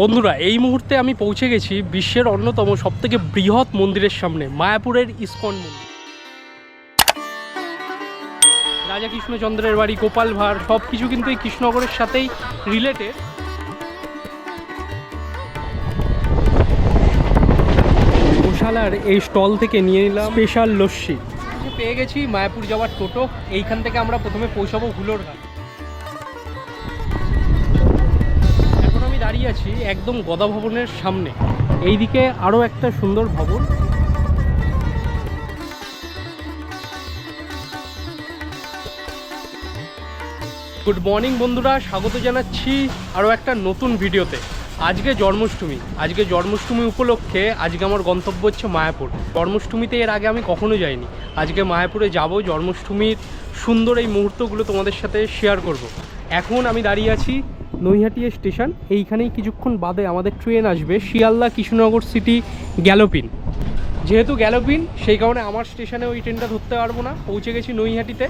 বন্ধুরা, এই মুহূর্তে আমি পৌঁছে গেছি বিশ্বের অন্যতম সবথেকে বৃহৎ মন্দিরের সামনে, মায়াপুরের ইস্কন মন্দির। রাজা কৃষ্ণচন্দ্রের বাড়ি, গোপাল ভাঁড় সব কিছু কিন্তু এই কৃষ্ণনগরের সাথেই রিলেটেড গোশালার এই স্টল থেকে নিয়ে নিলাম স্পেশাল লস্যি। পেয়ে গেছি মায়াপুর যাওয়ার টোটো, এইখান থেকে আমরা প্রথমে পৌঁছাবো হুলোর ঘাট। দাঁড়িয়ে আছি একদম গদা ভবনের সামনে। এইদিকে আরও একটা সুন্দর ভবন। গুড মর্নিং বন্ধুরা, স্বাগত জানাচ্ছি আরও একটা নতুন ভিডিওতে। আজকে জন্মাষ্টমী। আজকে জন্মাষ্টমী উপলক্ষে আজকে আমার গন্তব্য হচ্ছে মায়াপুর। জন্মাষ্টমীতে এর আগে আমি কখনো যাইনি। আজকে মায়াপুরে যাব, জন্মাষ্টমীর সুন্দর এই মুহূর্তগুলো তোমাদের সাথে শেয়ার করব। এখন আমি দাঁড়িয়ে আছি নৈহাটি স্টেশন। এইখানেই কিছুক্ষণ বাদে আমাদের ট্রেন আসবে শিয়ালদা কৃষ্ণনগর সিটি গ্যালোপিন। যেহেতু গ্যালোপিন, সেই কারণে আমার স্টেশনে ওই ট্রেনটা ধরতে পারব না। পৌঁছে গেছি নৈহাটিতে।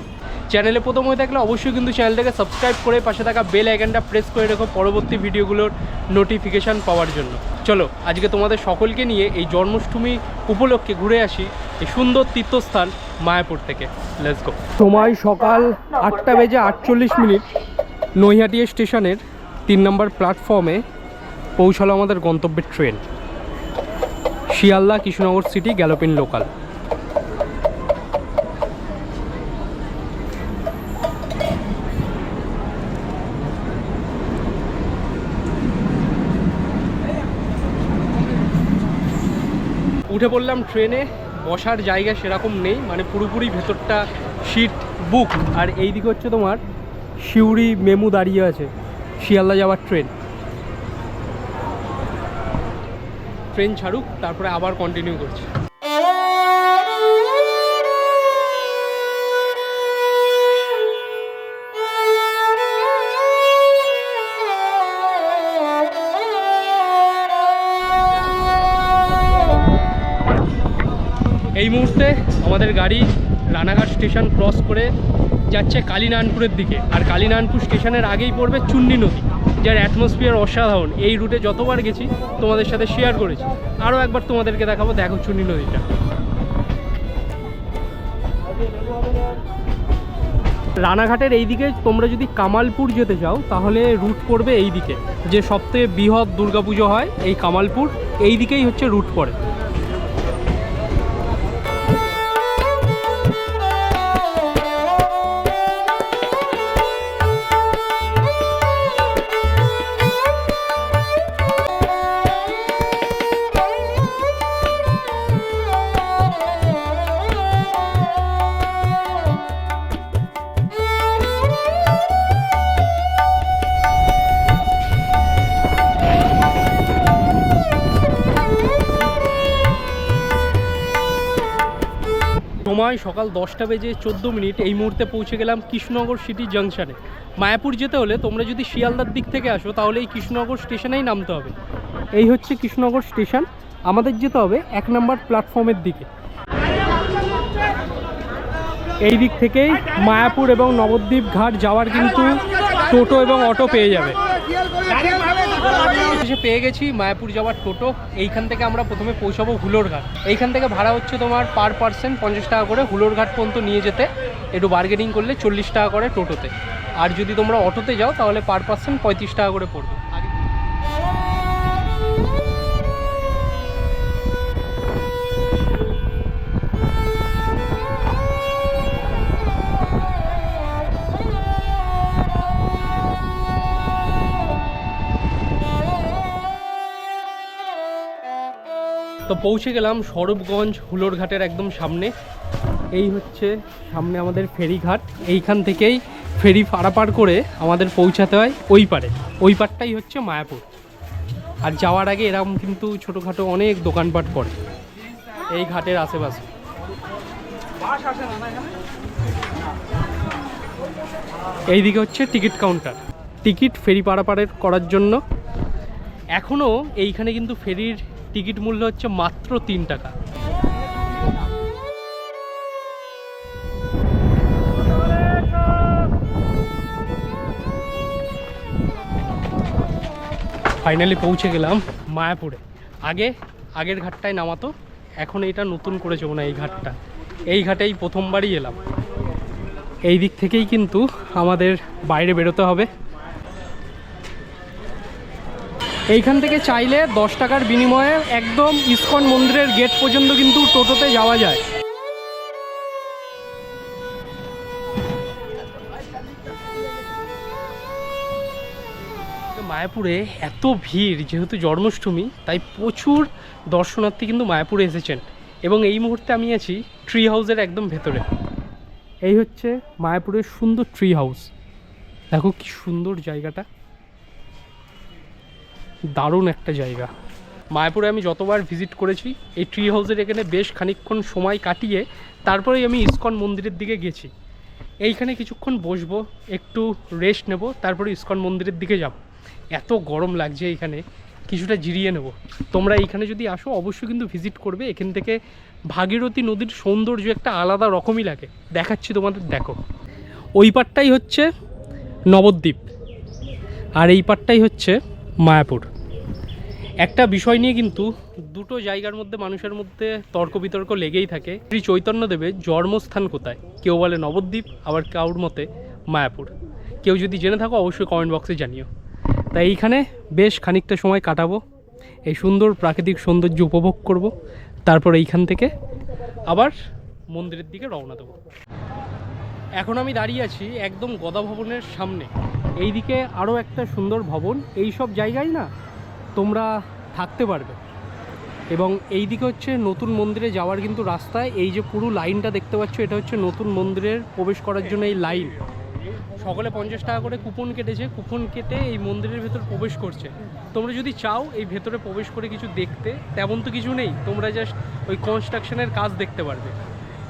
চ্যানেলে প্রথম হয়ে থাকলে অবশ্যই কিন্তু চ্যানেলটাকে সাবস্ক্রাইব করে পাশে থাকা বেল আইকনটা প্রেস করে রেখো পরবর্তী ভিডিওগুলোর নোটিফিকেশান পাওয়ার জন্য। চলো, আজকে তোমাদের সকলকে নিয়ে এই জন্মাষ্টমী উপলক্ষে ঘুরে আসি এই সুন্দর তীর্থস্থান মায়াপুর থেকে। লেটস গো সময় সকাল আটটা বেজে আটচল্লিশ মিনিট নৈহাটি স্টেশনের তিন নম্বর প্ল্যাটফর্মে পৌঁছালো আমাদের গন্তব্যের train. Sealdah Krishnanagar city galloping local. উঠে পড়লাম ট্রেনে, বসার জায়গা সেরকম নেই মানে পুরোপুরি ভেতরটা সিট বুক। আর এই দিকে হচ্ছে তোমার সিউড়ি মেমু দাঁড়িয়ে আছে। শিয়ালদা যাওয়ার ট্রেন। ট্রেন ছাড়ুক, তারপরে আবার কন্টিনিউ করছি। এই মুহূর্তে আমাদের গাড়ি রানাঘাট স্টেশন ক্রস করে যাচ্ছে কালীনারায়ণপুরের দিকে। আর কালীনারায়ণপুর স্টেশনের আগেই পড়বে চুন্নি নদী, যার অ্যাটমসফিয়ার অসাধারণ। এই রুটে যতবার গেছি, তোমাদের সাথে শেয়ার করেছি। আরও একবার তোমাদেরকে দেখাবো, দেখো চুন্নি নদীটা। রানাঘাটের এই দিকে তোমরা যদি কামালপুর যেতে চাও, তাহলে রুট পড়বে এই দিকে যে সবথেকে বৃহৎ দুর্গাপুজো হয়, এই কামালপুর। এই দিকেই হচ্ছে রুট পড়ে। সময় সকাল দশটা বেজে চোদ্দ মিনিট এই মুহূর্তে পৌঁছে গেলাম কৃষ্ণনগর সিটি জাংশনে। মায়াপুর যেতে হলে তোমরা যদি শিয়ালদার দিক থেকে আসো, তাহলে এই কৃষ্ণনগর স্টেশনেই নামতে হবে। এই হচ্ছে কৃষ্ণনগর স্টেশন। আমাদের যেতে হবে এক নম্বর প্ল্যাটফর্মের দিকে। এই দিক থেকেই মায়াপুর এবং নবদ্বীপ ঘাট যাওয়ার কিন্তু টোটো এবং অটো পেয়ে যাবে। এসে পেয়ে গেছি, মায়াপুর যাওয়ার টোটো। এইখান থেকে আমরা প্রথমে পৌঁছাবো হুলোরঘাট। এইখান থেকে ভাড়া হচ্ছে তোমার পার পার্সন পঞ্চাশ টাকা করে হুলোরঘাট পর্যন্ত নিয়ে যেতে। একটু বার্গেনিং করলে চল্লিশ টাকা করে টোটোতে। আর যদি তোমরা অটোতে যাও, তাহলে পার পার্সন পঁয়ত্রিশ টাকা করে পড়বে। তো পৌঁছে গেলাম স্বরূপগঞ্জ হুলোর ঘাটের একদম সামনে। এই হচ্ছে সামনে আমাদের ফেরিঘাট। এইখান থেকেই ফেরি পারাপার করে আমাদের পৌঁছাতে হয় ওই পারে। ওই পারটাই হচ্ছে মায়াপুর। আর যাওয়ার আগে এরকম কিন্তু ছোটোখাটো অনেক দোকানপাট পড়ে এই ঘাটের আশেপাশে। এইদিকে হচ্ছে টিকিট কাউন্টার। টিকিট ফেরি পারাপারের করার জন্য। এখনও এইখানে কিন্তু ফেরির টিকিট মূল্য হচ্ছে মাত্র তিন টাকা। ফাইনালি পৌঁছে গেলাম মায়াপুরে। আগে, আগের ঘাটটায় নামাতো, এখন এটা নতুন করেছে হয় এই ঘাটটা। এই ঘাটেই প্রথমবারই এলাম। এই দিক থেকেই কিন্তু আমাদের বাইরে বেরোতে হবে। এইখান থেকে চাইলে দশ টাকার বিনিময়ে একদম ইস্কন মন্দিরের গেট পর্যন্ত কিন্তু টোটোতে যাওয়া যায়। মায়াপুরে এত ভিড়, যেহেতু জন্মাষ্টমী, তাই প্রচুর দর্শনার্থী কিন্তু মায়াপুরে এসেছেন। এবং এই মুহূর্তে আমি আছি ট্রি হাউসের একদম ভেতরে। এই হচ্ছে মায়াপুরের সুন্দর ট্রি হাউস দেখো কি সুন্দর জায়গাটা। দারুণ একটা জায়গা। মায়াপুরে আমি যতবার ভিজিট করেছি, এই ট্রি হাউসের এখানে বেশ খানিকক্ষণ সময় কাটিয়ে তারপরেই আমি ইসকন মন্দিরের দিকে গেছি। এইখানে কিছুক্ষণ বসবো, একটু রেস্ট নেব, তারপরে ইস্কন মন্দিরের দিকে যাব। এত গরম লাগছে এইখানে, কিছুটা জিরিয়ে নেব। তোমরা এইখানে যদি আসো, অবশ্যই কিন্তু ভিজিট করবে। এখান থেকে ভাগীরথী নদীর সৌন্দর্য একটা আলাদা রকমই লাগে। দেখাচ্ছি তোমাদের, দেখো। ওই পারটাই হচ্ছে নবদ্বীপ। আর এই পারটাই হচ্ছে মায়াপুর। একটা বিষয় নিয়ে কিন্তু দুটো জায়গার মধ্যে মানুষের মধ্যে তর্ক বিতর্ক লেগেই থাকে। শ্রী চৈতন্যদেবের জন্মস্থান কোথায়? কেউ বলে নবদ্বীপ, আবার কাউর মতে মায়াপুর। কেউ যদি জেনে থাকো, অবশ্যই কমেন্ট বক্সে জানিও। তাই এইখানে বেশ খানিকটা সময় কাটাবো। এই সুন্দর প্রাকৃতিক সৌন্দর্য উপভোগ করব। তারপর এইখান থেকে আবার মন্দিরের দিকে রওনা দেবো। এখন আমি দাঁড়িয়ে আছি একদম গদা ভবনের সামনে। এইদিকে আরও একটা সুন্দর ভবন এই সব জায়গায় না তোমরা থাকতে পারবে। এবং এই দিকে হচ্ছে নতুন মন্দিরে যাওয়ার কিন্তু রাস্তায়, এই যে পুরো লাইনটা দেখতে পাচ্ছ, এটা হচ্ছে নতুন মন্দিরের প্রবেশ করার জন্য এই লাইন। সকলে পঞ্চাশ টাকা করে কুপন কেটেছে, কুপন কেটে এই মন্দিরের ভেতর প্রবেশ করছে। তোমরা যদি চাও এই ভেতরে প্রবেশ করে কিছু দেখতে, তেমন তো কিছু নেই, তোমরা জাস্ট ওই কনস্ট্রাকশনের কাজ দেখতে পারবে।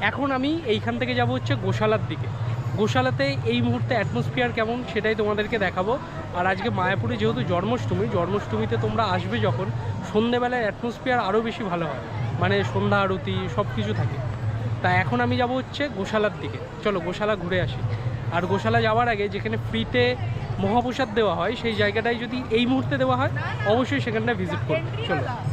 এখন আমি এইখান থেকে যাব হচ্ছে গোশালার দিকে। গোশালাতে এই মুহূর্তে অ্যাটমসফিয়ার কেমন সেটাই তোমাদেরকে দেখাবো। আর আজকে মায়াপুরে যেহেতু জন্মাষ্টমী, জন্মাষ্টমীতে তোমরা আসবে যখন, সন্ধেবেলায় অ্যাটমসফিয়ার আরও বেশি ভালো হয়। মানে সন্ধ্যা আরতি সব কিছু থাকে। তা এখন আমি যাব হচ্ছে গোশালার দিকে। চলো গোশালা ঘুরে আসি। আর গোশালা যাওয়ার আগে যেখানে ফ্রিতে মহাপ্রসাদ দেওয়া হয়, সেই জায়গাটায় যদি এই মুহূর্তে দেওয়া হয়, অবশ্যই সেখানটা ভিজিট করবে। চলো।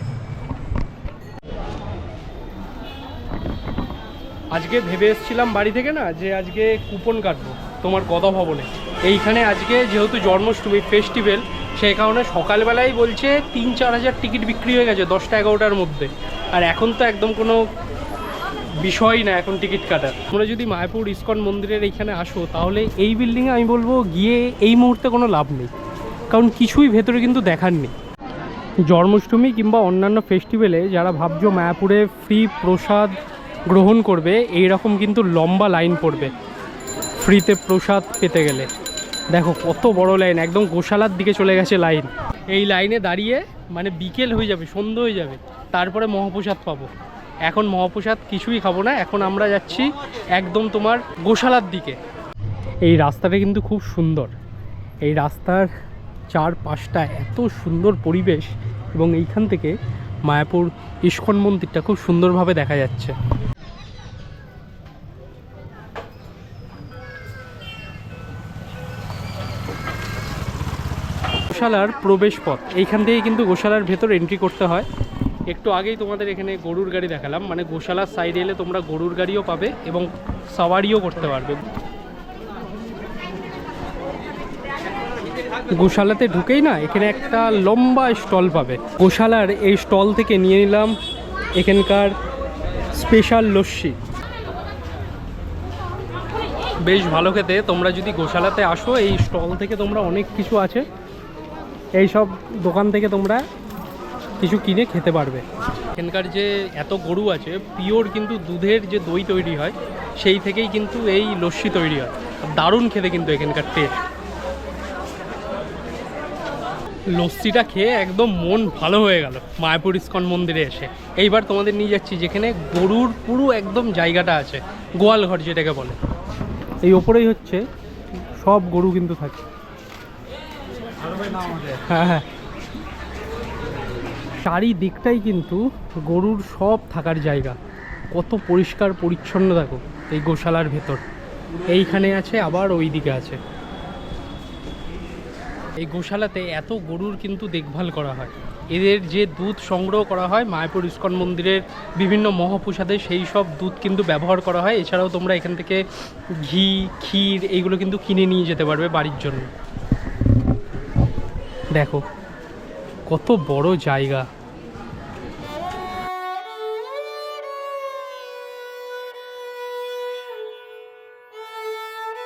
আজকে ভেবে এসেছিলাম বাড়ি থেকে না, যে আজকে কুপন কাটবো, তোমার গদা ভবনে। এইখানে আজকে যেহেতু জন্মাষ্টমী ফেস্টিভ্যাল সেই কারণে সকালবেলায় বলছে তিন চার হাজার টিকিট বিক্রি হয়ে গেছে দশটা এগারোটার মধ্যে। আর এখন তো একদম কোনো বিষয় না এখন টিকিট কাটার। তোমরা যদি মায়াপুর ইস্কন মন্দিরের এইখানে আসো, তাহলে এই বিল্ডিংয়ে আমি বলব গিয়ে এই মুহূর্তে কোনো লাভ নেই। কারণ কিছুই ভেতরে কিন্তু দেখার নেই। জন্মাষ্টমী কিংবা অন্যান্য ফেস্টিভ্যালে যারা ভাবছ মায়াপুরে ফ্রি প্রসাদ গ্রহণ করবে এই রকম কিন্তু লম্বা লাইন পড়বে। ফ্রিতে প্রসাদ পেতে গেলে। দেখো কত বড় লাইন, একদম গোশালার দিকে চলে গেছে লাইন। এই লাইনে দাঁড়িয়ে মানে বিকেল হয়ে যাবে সন্ধ্যে হয়ে যাবে। তারপরে মহাপ্রসাদ পাবো। এখন মহাপ্রসাদ কিছুই খাব না, এখন আমরা যাচ্ছি একদম তোমার গোশালার দিকে। এই রাস্তাটা কিন্তু খুব সুন্দর। এই রাস্তার চার পাঁচটা এত সুন্দর পরিবেশ এবং এইখান থেকে মায়াপুর ইস্কন মন্দিরটা খুব সুন্দরভাবে দেখা যাচ্ছে। গোশালার প্রবেশ পথ এইখান থেকে কিন্তু গোশালার ভেতর এন্ট্রি করতে হয়। একটু আগেই তোমাদের এখানে গরুর গাড়ি দেখালাম। মানে গোশালার সাইডে এলে তোমরা গরুর গাড়িও পাবে এবং সাওয়ারিও করতে পারবে। গোশালাতে ঢুকেই না, এখানে একটা লম্বা স্টল পাবে। গোশালার এই স্টল থেকে নিয়ে নিলাম এখানকার স্পেশাল লস্যি। বেশ ভালো খেতে। তোমরা যদি গোশালাতে আসো, এই স্টল থেকে তোমরা অনেক কিছু আছে। এই সব দোকান থেকে তোমরা কিছু কিনে খেতে পারবে। এখানকার যে এত গরু আছে পিওর কিন্তু দুধের যে দই তৈরি হয় সেই থেকেই কিন্তু এই লস্যি তৈরি হয়। দারুণ খেতে কিন্তু এখানকার টেস্ট লস্যিটা খেয়ে একদম মন ভালো হয়ে গেল মায়াপুর ইস্কন মন্দিরে এসে। এইবার তোমাদের নিয়ে যাচ্ছি যেখানে গরুর পুরো একদম জায়গাটা আছে গোয়ালঘর যেটাকে বলে। এই ওপরেই হচ্ছে সব গরু কিন্তু থাকে। হ্যাঁ হ্যাঁ। চারিদিকটাই কিন্তু গরুর সব থাকার জায়গা। কত পরিষ্কার পরিচ্ছন্ন দেখো এই গোশালার ভেতর। এইখানে আছে, আবার ওই দিকে আছে। এই গোশালাতে এত গরুর কিন্তু দেখভাল করা হয়। এদের যে দুধ সংগ্রহ করা হয়, মায়াপুর ইস্কন মন্দিরের বিভিন্ন মহাপ্রসাদে সেই সব দুধ কিন্তু ব্যবহার করা হয়। এছাড়াও তোমরা এখান থেকে ঘি, ক্ষীর, এইগুলো কিন্তু কিনে নিয়ে যেতে পারবে বাড়ির জন্য। দেখো, কত বড় জায়গা।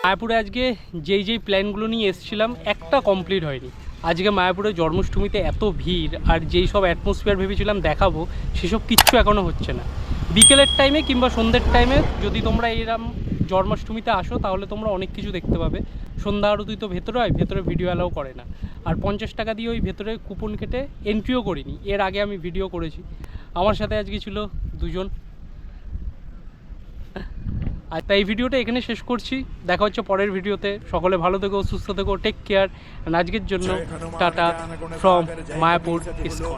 মায়াপুরে আজকে যেই যেই প্ল্যানগুলো নিয়ে এসেছিলাম, একটা কমপ্লিট হয়নি। আজকে মায়াপুরে জন্মাষ্টমীতে এত ভিড় আর যেই সব অ্যাটমসফিয়ার ভেবেছিলাম দেখাবো, সেসব কিচ্ছু এখনও হচ্ছে না। বিকেলের টাইমে কিংবা সন্ধ্যের টাইমে যদি তোমরা এইরকম জন্মাষ্টমীতে আসো তাহলে তোমরা অনেক কিছু দেখতে পাবে। সন্ধ্যা আরতি তো ভেতরে হয় ভেতরে ভিডিও অ্যালাউ করে না। আর পঞ্চাশ টাকা দিয়ে ওই ভেতরে কুপন কেটে এন্ট্রিও করিনি এর আগে আমি ভিডিও করেছি। আমার সাথে আজকে ছিল দুজন। আর তাই ভিডিওটা এখানে শেষ করছি। দেখা হচ্ছে পরের ভিডিওতে সকলে ভালো থেকো সুস্থ থেকো টেক কেয়ার আজকের জন্য টাটা ফ্রম মায়াপুর ইস্কন